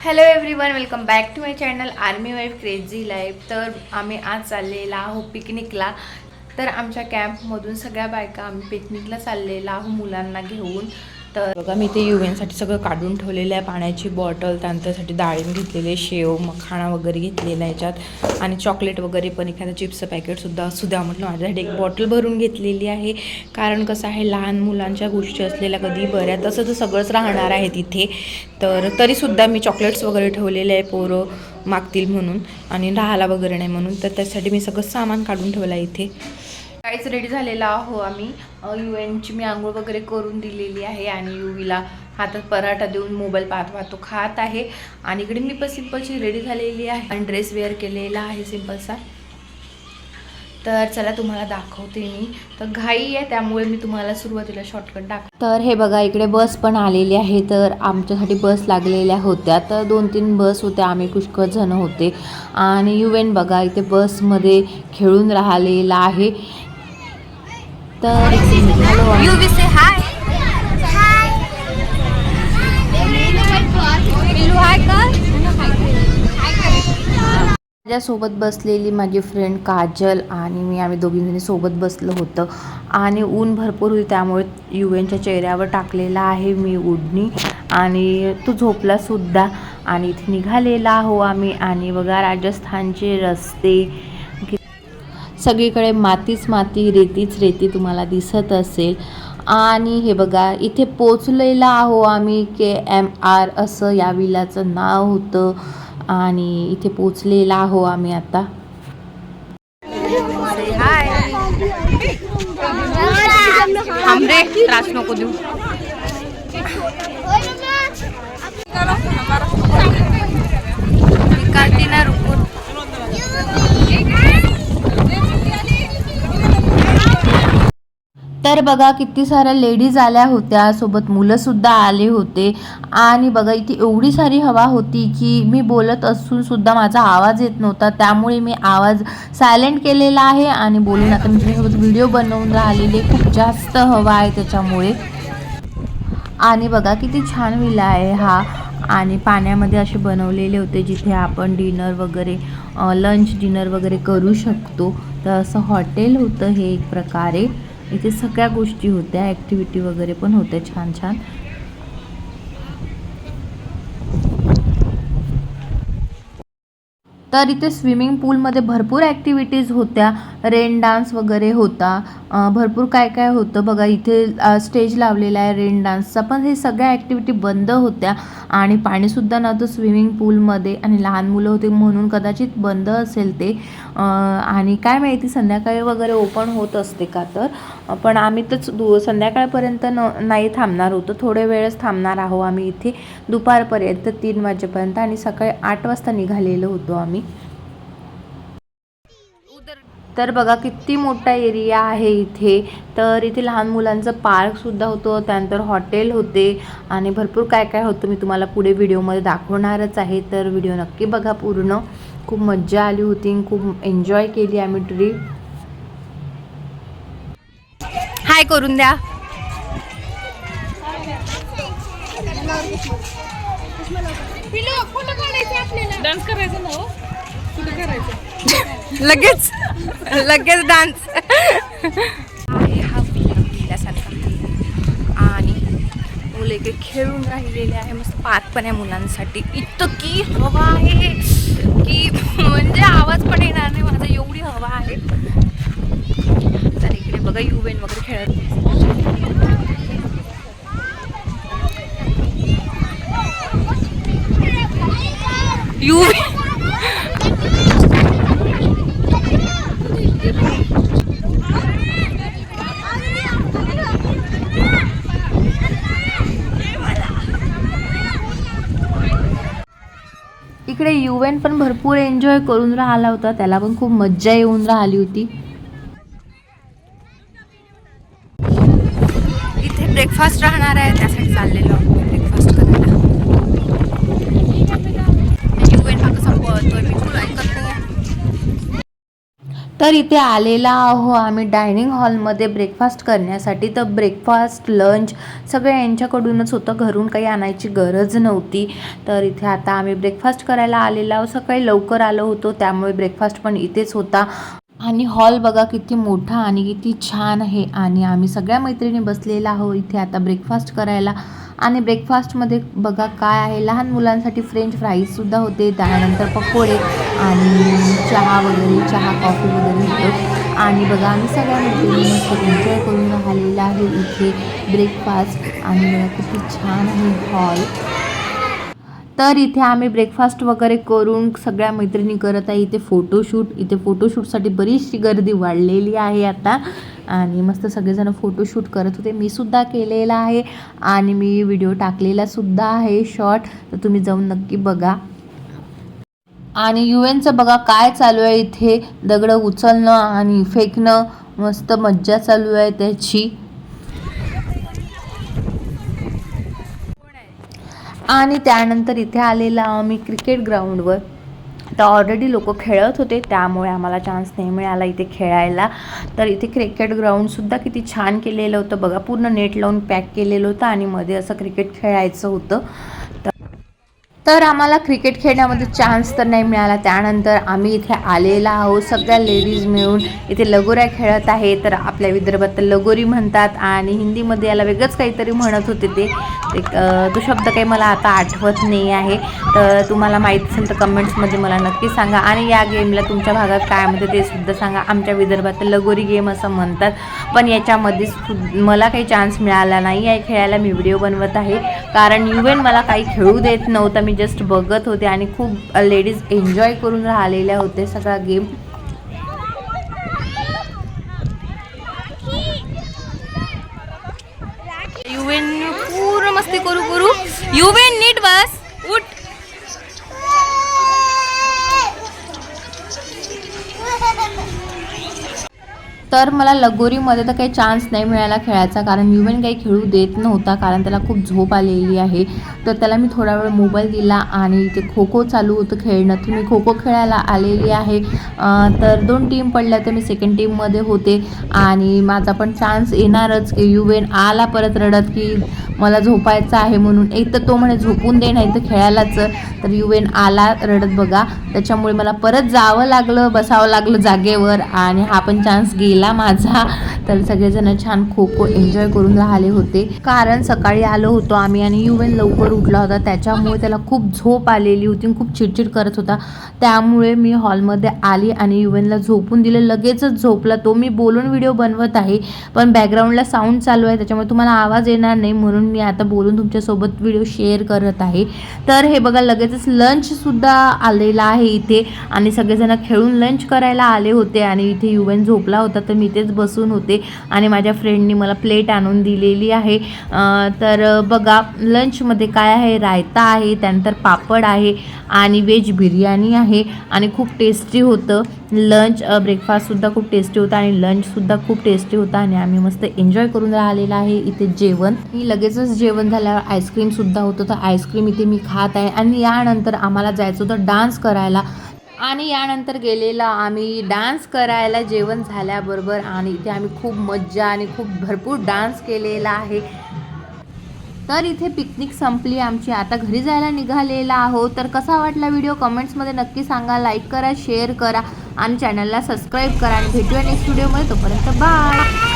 Hello everyone welcome back to my channel army wife crazy life तर आम्ही आज चाललेला आहो पिकनिकला तर आमच्या कॅम्पमधून सगळ्या बायका आम्ही पिकनिकला चाललेला आहो मुलांना घेऊन. तर बघा मी ते युवेनसाठी सगळं काढून ठेवलेलं आहे. पाण्याची बॉटल त्यानंतरसाठी डाळिंब घेतलेले शेव मखाणा वगैरे घेतलेला आहे याच्यात. आणि चॉकलेट वगैरे पण एखादं चिप्सचं पॅकेटसुद्धा असू द्या म्हटलं माझ्यासाठी एक बॉटल भरून घेतलेली आहे. कारण कसं आहे लहान मुलांच्या गोष्टी असलेल्या कधी बऱ्या तसं तर सगळंच राहणार आहे तिथे. तर तरीसुद्धा मी चॉकलेट्स वगैरे ठेवलेले आहे पोरं मागतील म्हणून. आणि राहायला वगैरे नाही म्हणून. तर त्यासाठी मी सगळं सामान काढून ठेवलं आहे इथे. काहीच रेडी झालेला आहो आम्ही. यू एनची मी आंघोळ वगैरे करून दिलेली आहे आणि युवीला हातात पराठा देऊन मोबाईल पाहत पाहतो खात आहे. आणि इकडे मी पण सिम्पलची रेडी झालेली आहे. आणि ड्रेस वेअर केलेला आहे सिम्पलचा तर चला तुम्हाला दाखवते मी. तर घाई आहे त्यामुळे मी तुम्हाला सुरुवातीला शॉर्टकट दाखव तर हे बघा इकडे बस पण आलेली आहे. तर आमच्यासाठी बस लागलेल्या होत्या. तर दोन तीन बस होत्या आम्ही पुष्कळ जण होते. आणि यू एन बघा इथे बसमध्ये खेळून राहिलेला आहे. तर. Pilu hi. कर. माझ्यासोबत बसलेली माझी फ्रेंड काजल आणि मी आम्ही दोघीजणी सोबत बसलो होतं. आणि ऊन भरपूर होती त्यामुळे यू एनच्या चेहऱ्यावर टाकलेला आहे मी उडणी. आणि तो झोपला सुद्धा. आणि इथे निघालेला आहो आम्ही. आणि बघा राजस्थानचे रस्ते सगळीकडे मातीच माती रेतीच रेती तुम्हाला दिसत असेल. आणि हे बघा इथे पोचलेला आहो आम्ही के एम आर असं या विलाचं नाव होतं. आणि इथे पोचलेला आहो आम्ही आता. त्रास नको देऊ. तर बघा किती साऱ्या लेडीज आल्या होत्या. सोबत मुलंसुद्धा आले होते. आणि बघा इथे एवढी सारी हवा होती की मी बोलत असूनसुद्धा माझा आवाज येत नव्हता. त्यामुळे मी आवाज सायलेंट केलेला आहे आणि बोलून आता मी तुझ्यासोबत व्हिडिओ बनवून राहिलेले खूप जास्त हवा आहे त्याच्यामुळे. आणि बघा किती छान विला आहे हा. आणि पाण्यामध्ये असे बनवलेले होते जिथे आपण डिनर वगैरे लंच डिनर वगैरे करू शकतो. तर असं हॉटेल होतं हे एक प्रकारे. इथे सगळ्या गोष्टी होत्या ॲक्टिव्हिटी वगैरे पण होत्या छान छान तर इथे स्विमिंग पूलमध्ये भरपूर ॲक्टिव्हिटीज होत्या. रेन डान्स वगैरे होता. भरपूर काय काय होतं बघा इथे स्टेज लावलेला आहे रेन डान्सचा पण हे सगळ्या ॲक्टिव्हिटी बंद होत्या आणि पाणीसुद्धा नव्हतं स्विमिंग पूलमध्ये आणि लहान मुलं होते म्हणून कदाचित बंद असेल ते. आणि काय माहिती संध्याकाळी वगैरे ओपन होत असते का तर. पण आम्ही तर दु संध्याकाळपर्यंत न नाही थांबणार होतो. थोडे वेळच थांबणार आहो आम्ही इथे. दुपारपर्यंत तीन वाजेपर्यंत आणि सकाळी आठ वाजता निघालेलो होतो आम्ही. तर बघा किती मोठा एरिया आहे इथे. तर इथे लहान मुलांचं पार्कसुद्धा होतं त्यानंतर हॉटेल होते आणि भरपूर काय काय होतं मी तुम्हाला पुढे व्हिडिओमध्ये दाखवणारच आहे. तर व्हिडिओ नक्की बघा पूर्ण. खूप मज्जा आली होती खूप एन्जॉय केली आम्ही ट्रीप हाय करून द्या डान्स करायचा ना हो? लगेच. लगेच डान्स आहे हा आणि मुलं इकडे खेळून राहिलेले आहे. मस्त पार्क पण आहे मुलांसाठी. इतकी हवा आहे. की म्हणजे आवाज पण येणार नाही. माझा एवढी हवा आहे. तर इकडे बघा युवेन वगैरे खेळत यू इकडे युवेन पण भरपूर एन्जॉय करून राहिला होता. त्याला पण खूप मज्जा येऊन राहिली होती. इथे ब्रेकफास्ट राहणार आहे त्यासाठी चाललेलो ब्रेकफास्ट करायला युएन हा कसा पळतोय बिलकुल ऐकत नाही तर इथे आलेला आहो आम्ही डायनिंग हॉलमध्ये ब्रेकफास्ट करण्यासाठी. तर ब्रेकफास्ट लंच सगळं यांच्याकडूनच होतं. घरून काही आणायची गरज नव्हती. तर इथे आता आम्ही ब्रेकफास्ट करायला आलेला आहो सकाळी लवकर आलो होतो त्यामुळे ब्रेकफास्ट पण इथेच होता. आणि हॉल बघा किती मोठा आणि किती छान आहे. आणि आम्ही सगळ्या मैत्रिणी बसलेला आहो इथे आता ब्रेकफास्ट करायला आणि ब्रेकफास्टमध्ये बघा काय आहे. लहान मुलांसाठी फ्रेंच फ्राईजसुद्धा होते. त्यानंतर पकोडे आणि चहा वगैरे चहा कॉफी वगैरे होतं. आणि बघा आम्ही सगळ्या मैत्रिणी मस्त एन्जॉय करून राहिलेला आहे इथे ब्रेकफास्ट आणि बघा किती छान आहे हॉल तर इथे आम्ही ब्रेकफास्ट वगैरे करून सगळ्या मैत्रिणी करत आहे. इथे फोटोशूट इथे फोटोशूटसाठी बरीचशी गर्दी वाढलेली आहे आता. आणि मस्त सगळेजण फोटोशूट करत होते. मी सुद्धा केलेला आहे. आणि मी व्हिडिओ टाकलेला सुद्धा आहे शॉर्ट तर तुम्ही जाऊन नक्की बघा. आणि यू एनचं बघा काय चालू आहे इथे. दगडं उचलणं आणि फेकणं. मस्त मज्जा चालू आहे त्याची. आणि त्यानंतर इथे आलेला आम्ही क्रिकेट ग्राउंडवर. तर ऑलरेडी लोक खेळत होते त्यामुळे आम्हाला चान्स नाही मिळाला इथे खेळायला. तर इथे क्रिकेट ग्राउंडसुद्धा किती छान केलेलं होतं. बघा पूर्ण नेट लावून पॅक केलेलं होतं आणि मध्ये असं क्रिकेट खेळायचं होतं. तर आम्हाला क्रिकेट खेळण्यामध्ये चान्स तर नाही मिळाला. त्यानंतर आम्ही इथे आलेला आहोत. सगळ्या लेडीज मिळून इथे लगोऱ्या खेळत आहे. तर आपल्या विदर्भात तर लगोरी म्हणतात आणि हिंदीमध्ये याला वेगळंच काहीतरी म्हणत होते ते. एक तो शब्द काही मला आता आठवत नाही आहे. तर तुम्हाला माहीत असेल तर कमेंट्समध्ये मला नक्की सांगा. आणि या गेमला तुमच्या भागात काय म्हणते ते सुद्धा सांगा. आमच्या विदर्भात लगोरी गेम असं म्हणतात. पण याच्यामध्ये मला काही चान्स मिळाला नाही. आहे खेळायला मी व्हिडिओ बनवत आहे. कारण युवेन मला काही खेळू देत नव्हतं. मी जस्ट बघत होते आणि खूप लेडीज एन्जॉय करून राहिलेल्या होते सगळा गेम युवेन पूर्ण मस्ती करू करू. युवेन! तर मला लगोरीमध्ये तर काही चान्स नाही मिळाला खेळायचा कारण युवेन काही खेळू देत नव्हता कारण त्याला खूप झोप आलेली आहे. तर त्याला मी थोडा वेळ मोबाईल दिला आणि ते खो खो चालू होतं खेळणं तर मी खो खो खेळायला आलेली आहे. तर दोन टीम पडल्या तर मी सेकंड टीममध्ये होते आणि माझा पण चान्स येणारच. की युवेन आला परत रडत की मला झोपायचं आहे म्हणून. एक तर तो म्हणे झोपून दे नाही तर खेळायलाच. तर युवेन आला रडत बघा. त्याच्यामुळे मला परत जावं लागलं बसावं लागलं जागेवर आणि हा पण चान्स गेला. माझा. तर सगळेजण छान खो खो एन्जॉय करून राहिले होते. कारण सकाळी आलो होतो आम्ही आणि युवेन लवकर उठला होता. त्याच्यामुळे त्याला खूप झोप आलेली होती आणि खूप चिडचिड करत होता. त्यामुळे मी हॉलमध्ये आली आणि युवेनला झोपून दिलं. लगेचच झोपला तो. मी बोलून व्हिडिओ बनवत आहे पण बॅकग्राऊंडला साऊंड चालू आहे. त्याच्यामुळे तुम्हाला आवाज येणार नाही म्हणून मी आता बोलून तुमच्यासोबत व्हिडिओ शेअर करत आहे. तर हे बघा लगेचच लंचसुद्धा आलेला आहे इथे. आणि सगळेजण खेळून लंच करायला आले होते आणि इथे युवेन झोपला होता. तर मी इथेच बसून होते आणि माझ्या फ्रेंडनी मला प्लेट आणून दिलेली आहे. तर बघा लंचमध्ये काय आहे? रायता आहे त्यानंतर पापड आहे आणि व्हेज बिर्याणी आहे आणि खूप टेस्टी होतं. लंच ब्रेकफास्टसुद्धा खूप टेस्टी होता आणि लंचसुद्धा खूप टेस्टी होता आणि आम्ही मस्त एन्जॉय करून राहिलेला आहे इथे जेवण. मी लगेचच जेवण झाल्यावर आईस्क्रीमसुद्धा होतं. तर आईस्क्रीम इथे मी खात आहे आणि यानंतर आम्हाला जायचं होतं डान्स करायला. आणि यानंतर गेलेला आम्ही डान्स करायला जेवण झाल्याबरोबर आणि इथे आम्ही खूप मज्जा आणि खूप भरपूर डान्स केलेला आहे. तर इथे पिकनिक संपली. आमची आता घरी जायला निघालेला आहोत. तर कसा वाटला व्हिडिओ कमेंट्समध्ये नक्की सांगा. लाईक करा शेअर करा आणि चॅनलला सबस्क्राईब करा. आणि भेटूया नेक्स्ट व्हिडिओमध्ये तोपर्यंत बाय